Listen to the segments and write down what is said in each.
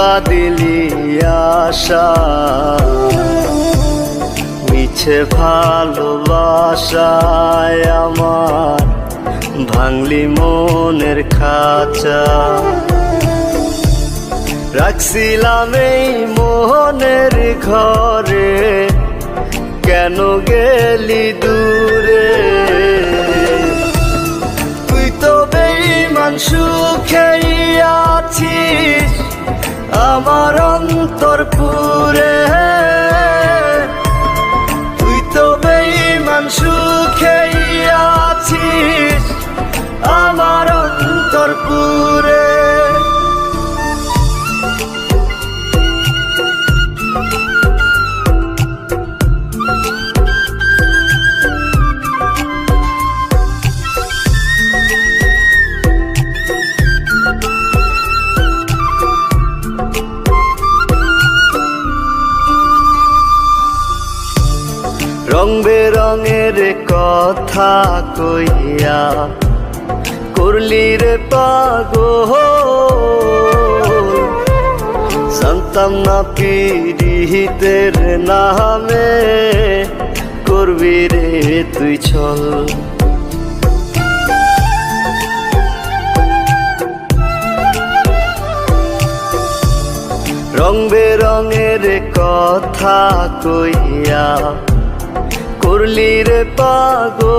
Canva দিলি আশা। মিছে ভালোবাসায় আমার ভাঙলি মনের খাঁচা। রাখছিলাম এই মোহনের ঘরে, কেন গেলি দূরে আমার অন্তর পুরে। রং বেরঙের কথা কইয়া, করলি রে পাগো জানতাম না পিরিহিতের নামে করবি রে তুই ছল। রং বেরঙের কথা কইয়া করলি রে পাগো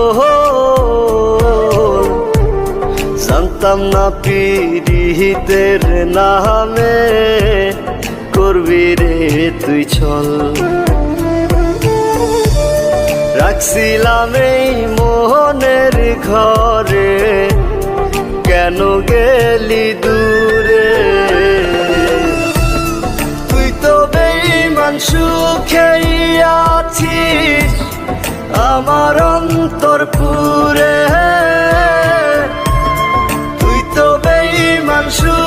জানতাম না পিরিহিতের নামে করবি রে তুই ছল রাখছিলাম এই মোহনের ঘরে, কেন গেলি দূরে? তুই তো বেইমান সুখেই আছিস আমার অন্তর পুরে। তুই তো বেই সুখেই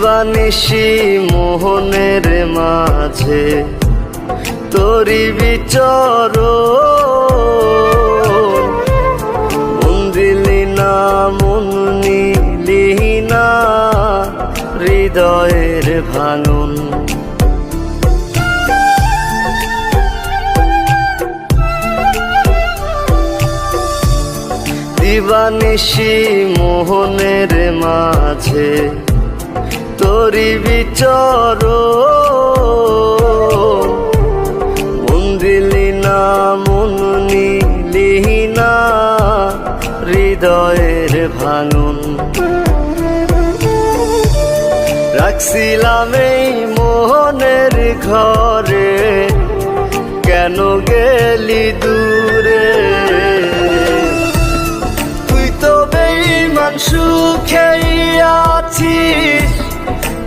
দিবানিশি মোহনের মাঝে, তোরি বিচর মন দিলি না মন নিলি হৃদয়ের ভাঙন। দিবানিশি মোহনের মাঝে তোরি বিচর। মন দিলি না, মন নিলি না, হৃদয়ের ভাঙন রাখছিলাম এই মোহনের ঘরে, কেন গেলি দূরে? তুই তো বেইমান সুখেই আছিস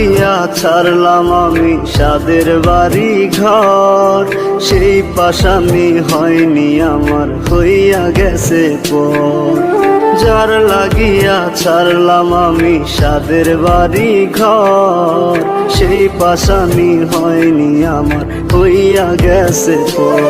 লাগিয়া ছাড়লাম আমি সাদের বাড়ি ঘর সেই পাশামি হয়নি আমার, হইয়া গেছে পর। যার লাগিয়া ছাড়লাম আমি সাদের বাড়ি ঘর সেই পাশামি হয়নি আমার, হইয়া গেছে পর।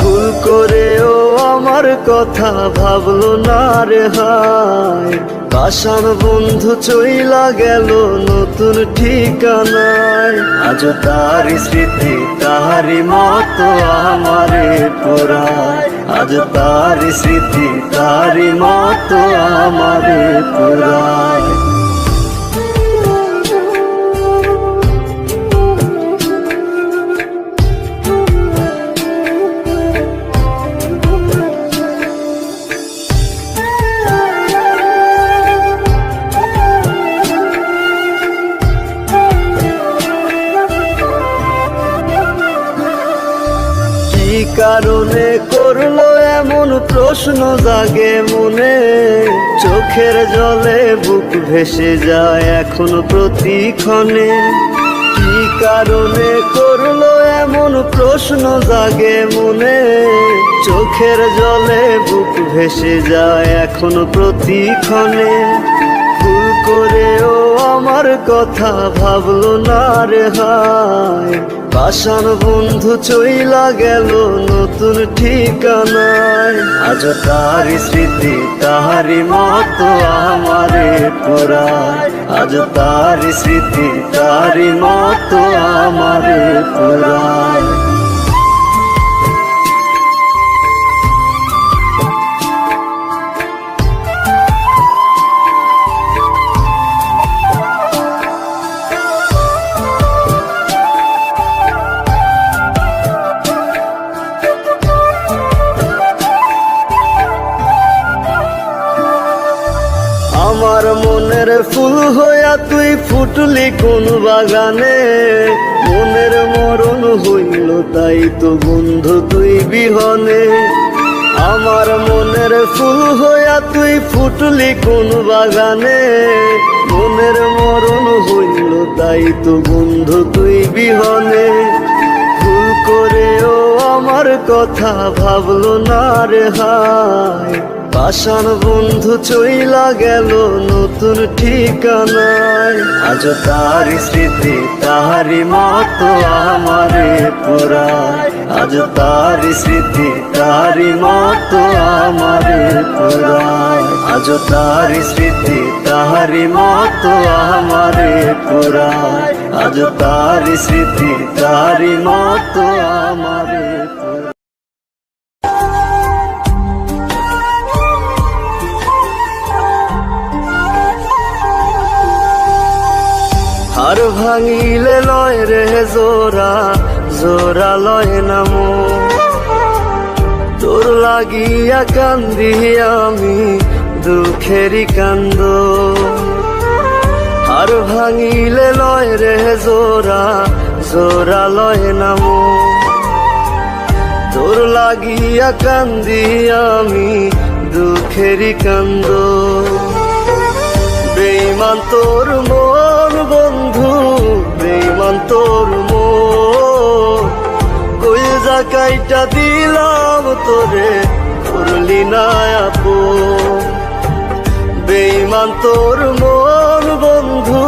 ভুল করেও আমার কথা ভাবলো না রে হায়। পাশান বন্ধু চইলা গেল নতুন ঠিকানায়। আজ তার স্মৃতি তাহারি মতো আমারে পুরায়। আজ তার স্মৃতি তাহারি মতো আমারে পুরায়। প্রশ্ন জাগে মনে, চোখের জলে বুক ভেসে যায় এখন প্রতিক্ষণে। কি কারণে করল এমন প্রশ্ন জাগে মনে, চোখের জলে বুক ভেসে যায় এখন প্রতিক্ষণে। ভুল করেও আমার কথা ভাবলো না রে হায়। পাশান বন্ধু চইলা গেল নতুন ঠিকানায়। আজ তার স্মৃতি তাহারি মত আমারে পুরায়। আজ তার স্মৃতি তারি মত আমারে পুরায়। তুই ফুটলি কোন বাগানে? মনের মরণ হইল তাই তো বন্ধু তুই বিহনে। আমার মনের ফুল হইয়া তুই ফুটলি কোন বাগানে? মনের মরণ হইল তাই তো বন্ধু তুই বিহনে। ভুল করেও আমার কথা ভাবলো না রে হায়। পাশান বন্ধু চইলা গেল নতুন ঠিকানায়। আজ তার স্মৃতি তাহারি মতো আমারে পুরায়। আজ তার স্মৃতি তাহারি মতো আমারে পুরায়। আজ তার স্মৃতি তাহারি মতো আমারে পুরায়। আজ তার স্মৃতি তাহারি মতো আমারে হার ভাঙিলে লয় রে জোরা জোরা লয় নামো। তোর লাগিয়া কান্দি আমি, দুঃখেরই কান্দ। হার ভাঙিলে লয় রে জোরা জোরা লয় নামো। তোর লাগিয়া কান্দি আমি, দুঃখেরই কান্দ। বেইমান তোর মন বন্ধু বেইমান তোর মন কই জাকাইটা দিলাম তোরে, করলি না আপো বেইমান তোর মন বন্ধু,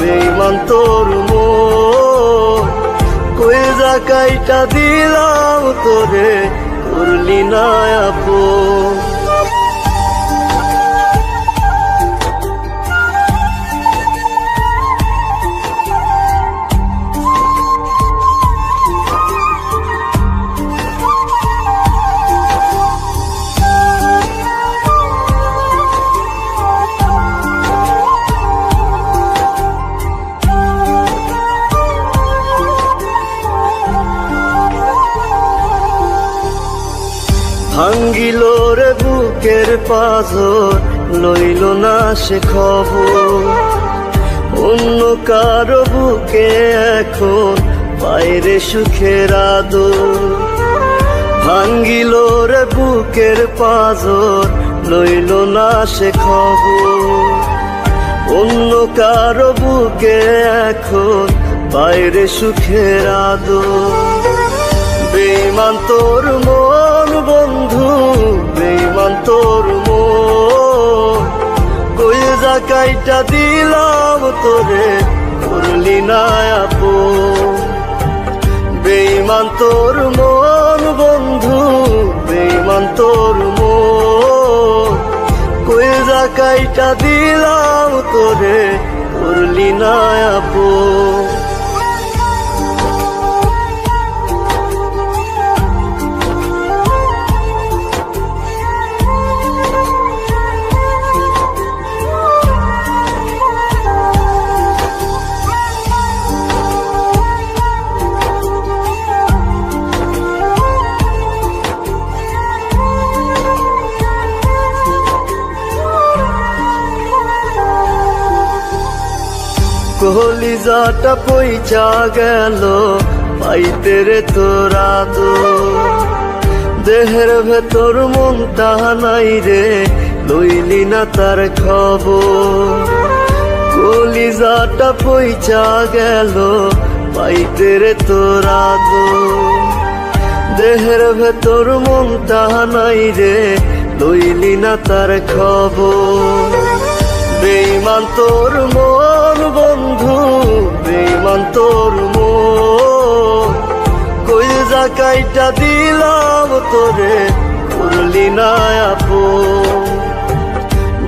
বেইমান তোর মন কই জাকাইটা দিলাম তোরে, করলি না কারও বুকে এখন বাইরে সুখের আদর। ভাঙ্গিল রে বুকের পাথর লইল না সে খবর। অন্য কারও বুকে এখন বাইরে সুখের আদর। বেইমান তোর মন, বন্ধু বেইমান তোর মন। কই জাকাইটা দিলাম তোরে করলি না আপো? বেইমান তোর মন, বন্ধু বেইমান তোর মন। কই কাইটা দিলাম তোরে, করলি না আপন কলিজাটা পইচা গেল, পাইতে রে তোরা তো। দেহের ভেতর মনটা নাই রে, লইলি না তার খবর। কলিজাটা পইচা গেল, পাইতে রে তোরা তো। দেহের ভেতর মনটা নাই রে, লইলি না তার খবর। বেইমান তোর মন বন্ধু বেইমান তোর মন কই যা কাইটা দিলাম তোরে করলি না আপন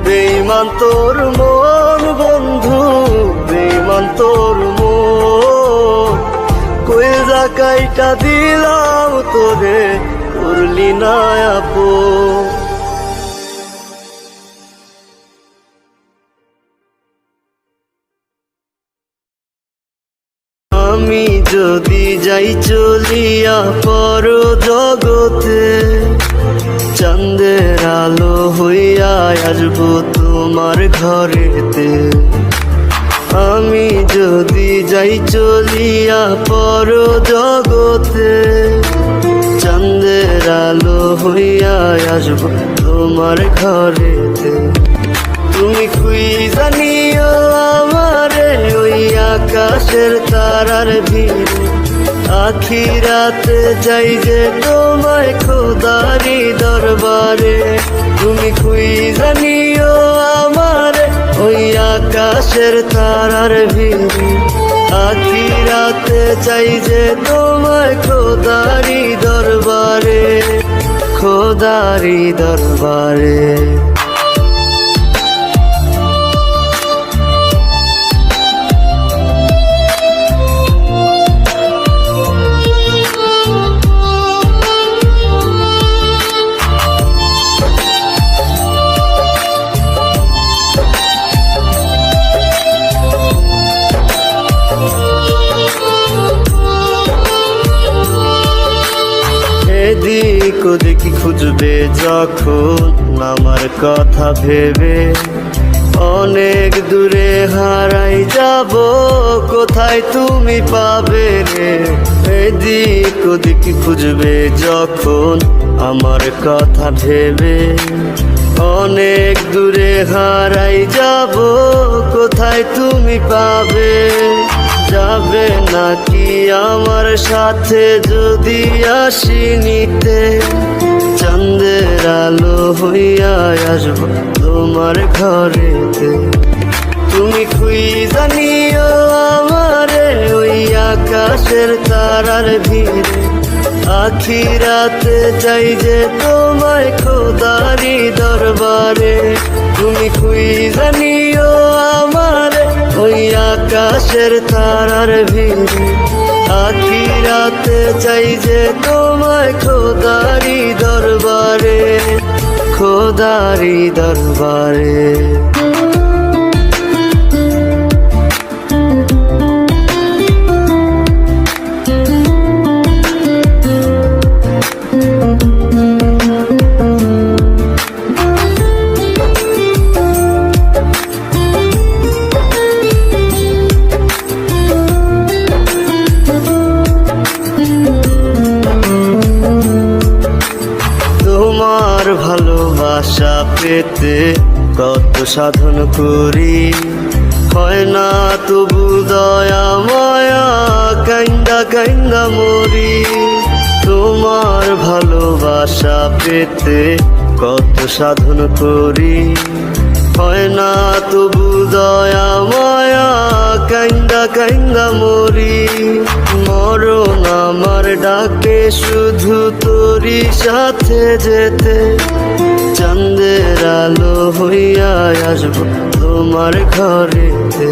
বেইমান তোর মন, বন্ধু বেইমান তোর মন কই যা কাইটা দিলাম তোরে করলি না আপন চলিয়া পর জগতে চন্দের আলো হইয়া আসব তোমার ঘরেতে। আমি যদি যাই চলিয়া পর জগতে চন্দের আলো হইয়া আসব তোমার ঘরেতে। তুমি খুই জানিও আমারে ওই আকাশের তারার ভিড়ে? আখিরাতে যাই যে তোমায় খোদারি দরবারে। তুমি খুই জানিও আমারে, ওই আকাশের তারার ভিড়ে। আখিরাতে চাই যে তোমায় খোদারি দরবারে খোদারি দরবারে। কথা ভেবে অনেক দূরে হারাই যাব। কোথায় তুমি পাবে রে? এদিক ওদিক খুঁজবে যখন আমার কথা ভেবে। অনেক দূরে হারাই যাব। কোথায় তুমি পাবে? যাবে নাকি আমার সাথে যদি আসি নিতে? চন্দের আলো হইয়া আসব তোমার ঘরেতে। তুমি খুই জানিও আমারে ওই আকাশের তারার ভিড়ে। আখিরাতে চাই যে তোমায় খোদারি দরবারে। তুমি খুই জানিও আমারে ওই আকাশের তারার ভিড়ে। আখিরাতে চাই যে তোমায় খোদারি দরবারে খোদারি দরবারে। সাধন করি। হয় না তবু দয়া মায়া কাইন্দা কাইন্দা মরি। তোমার ভালোবাসা পেতে কত সাধন করি। হয় না তবু দয়া মায়া কাইন্দা কাইন্দা মরি। মরণ আমার ডাকে শুধু তোরই সাথে যেতে। চাঁদের আলো হইয়া আসব তোমার ঘরেতে।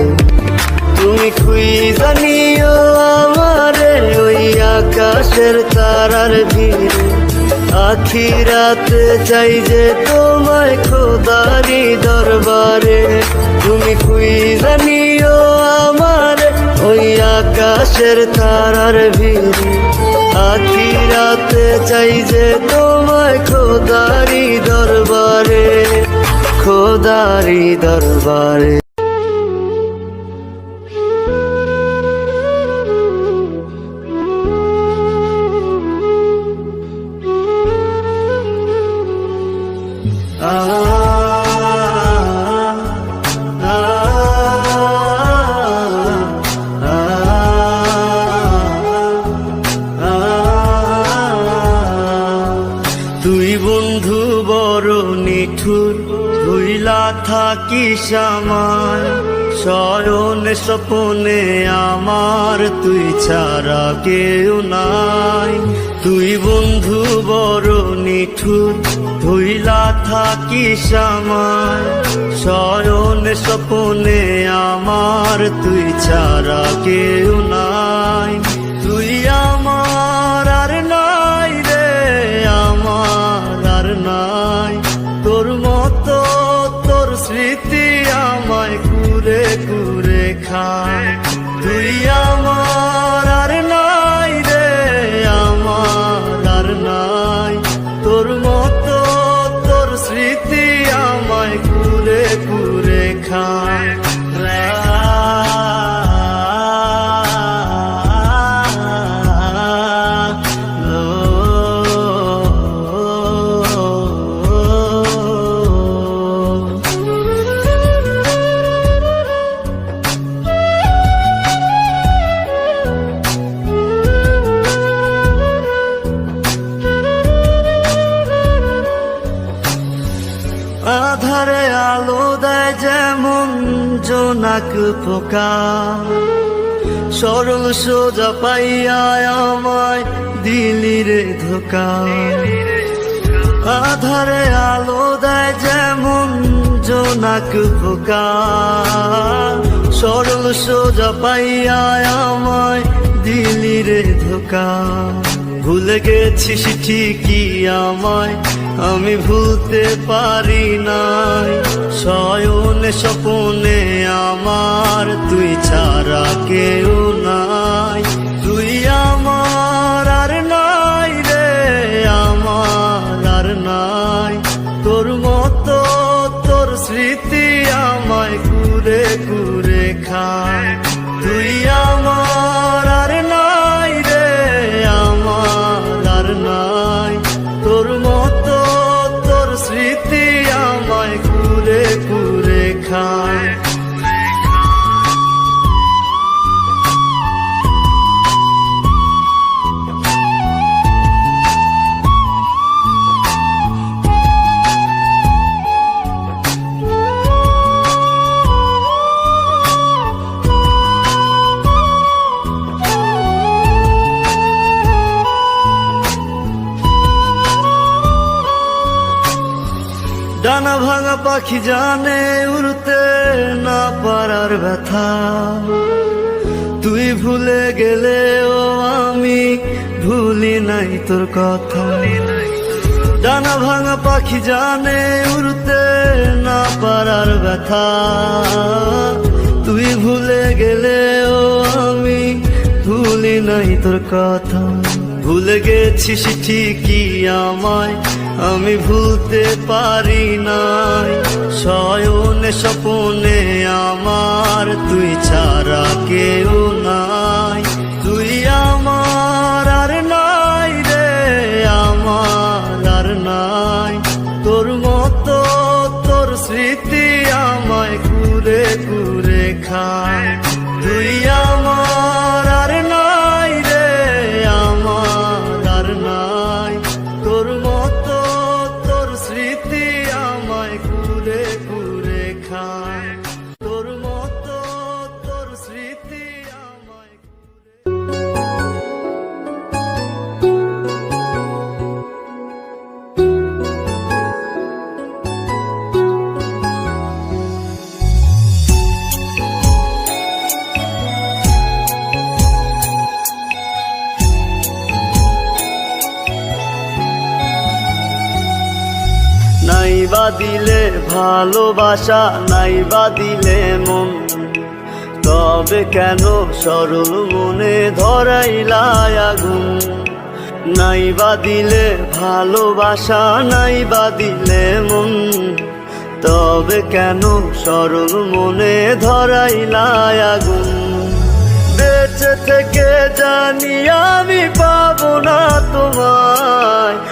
তুমি খুই জানিও আমারে ওই আকাশের তারার ভিড়ে। আখি রাতে চাই যে তোমায় খোদারি দরবারে। তুমি খুই জানিও আমারে ওই আকাশের তারার ভিড়ে। আখি রাতে চাই যে তোমায় খোদারি দরবারে খোদারি দরবারে। স্বপনে আমার তুই ছাড়া কেউ নাই। তুই বন্ধু বড় নিঠুর, ভুইলা থাকিস আমায়। শয়ন স্বপনে আমার তুই ছাড়া কেউ নাই। তুই আমার আর নাই রে, আমার আর নাই। তোর মতো তোর স্মৃতি আমায় কুরে কুরে খায় তুই আমার আর নাই রে, আমার আর নাই। তোর মতো তোর স্মৃতি আমায় কুরে কুরে খায়। জোনাক পোকা সরল সোজা পাইয়া আমায় দিলি ধোকা আধারে আলো দেয় যেমন জোনাক পোকা সরল সোজা পাইয়া আমায় দিলি ধোকা ভুলে গেছিস ঠিকই আমায় আমি ভুলতে পারি নাই। শয়নে স্বপনে আমার তুই ছাড়া কেউ নাই। তুই আমার আর নাই রে, আমার আর নাই। তোর মতো তোর স্মৃতি আমায় কুরে কুরে খায়। কুরে পাখি জানে উড়তে না পারার ব্যথা? তুই ভুলে গেলে ও আমি ভুলি নাই তোর কথা। ডানা ভাঙা পাখি জানে উড়তে না পারার ব্যথা। তুই ভুলে গেলে ও আমি ভুলি নাই তোর কথা। ভুলে গেছিস ঠিকই আমায় আমি ভুলতে পারি নাই। শয়নে স্বপনে আমার তুই ছাড়া কেউ দিলে ভালোবাসা নাই বা দিলে মন। তবে কেন সরল মনে ধরাইলাই আগুন? নাই বা দিলে ভালোবাসা, নাই বা দিলে মন। তবে কেন সরল মনে ধরাইলাই আগুন? বেঁচে থেকে জানি আমি পাবো না তোমায়।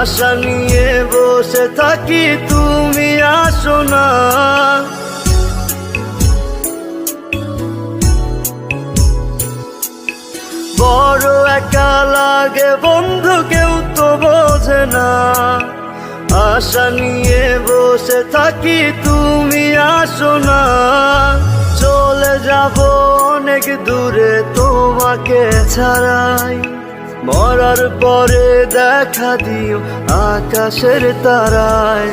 আশা নিয়ে বসে থাকি, তুমি আসো না। বড় একা লাগে বন্ধু কেউ তো বোঝে না। আশা নিয়ে বসে থাকি, তুমি আসো না। চলে যাব অনেক দূরে, তোমাকে ছাড়াই। মরার পরে দেখা দিও আকাশের তারায়।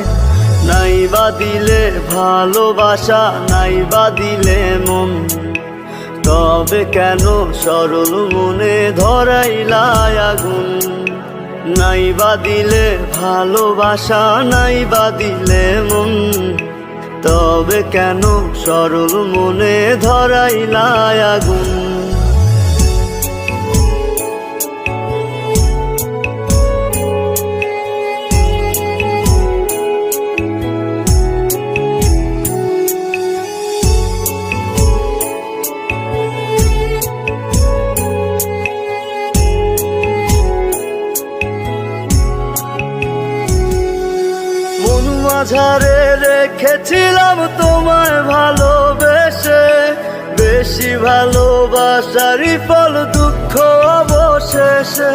নাই বা দিলে ভালোবাসা, নাই বা দিলে মন। তবে কেন সরল মনে ধরাইলাই আগুন? নাই বা দিলে ভালোবাসা, নাই বা দিলে মন। তবে কেন সরল মনে ধরাইলাই আগুন? মাঝারে রেখেছিলাম তোমায় ভালোবেসে। বেশি ভালোবাসারই ফল দুঃখ অবশেষে।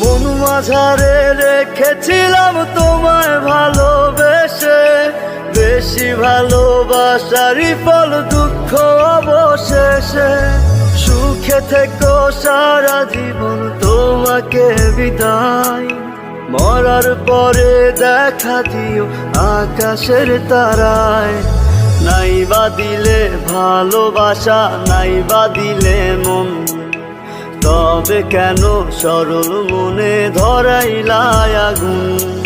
মন মাঝারে রেখেছিলাম তোমায় ভালোবেসে। বেশি ভালোবাসারই ফল দুঃখ অবশেষে। সুখে থেকো সারা জীবন, তোমাকে বিদায়। মরার পরে দেখা দিও আকাশের তারায়। নাই বা দিলে ভালোবাসা নাই বা দিলে মন। তবে কেন সরল মনে ধরাইলাই আগুন?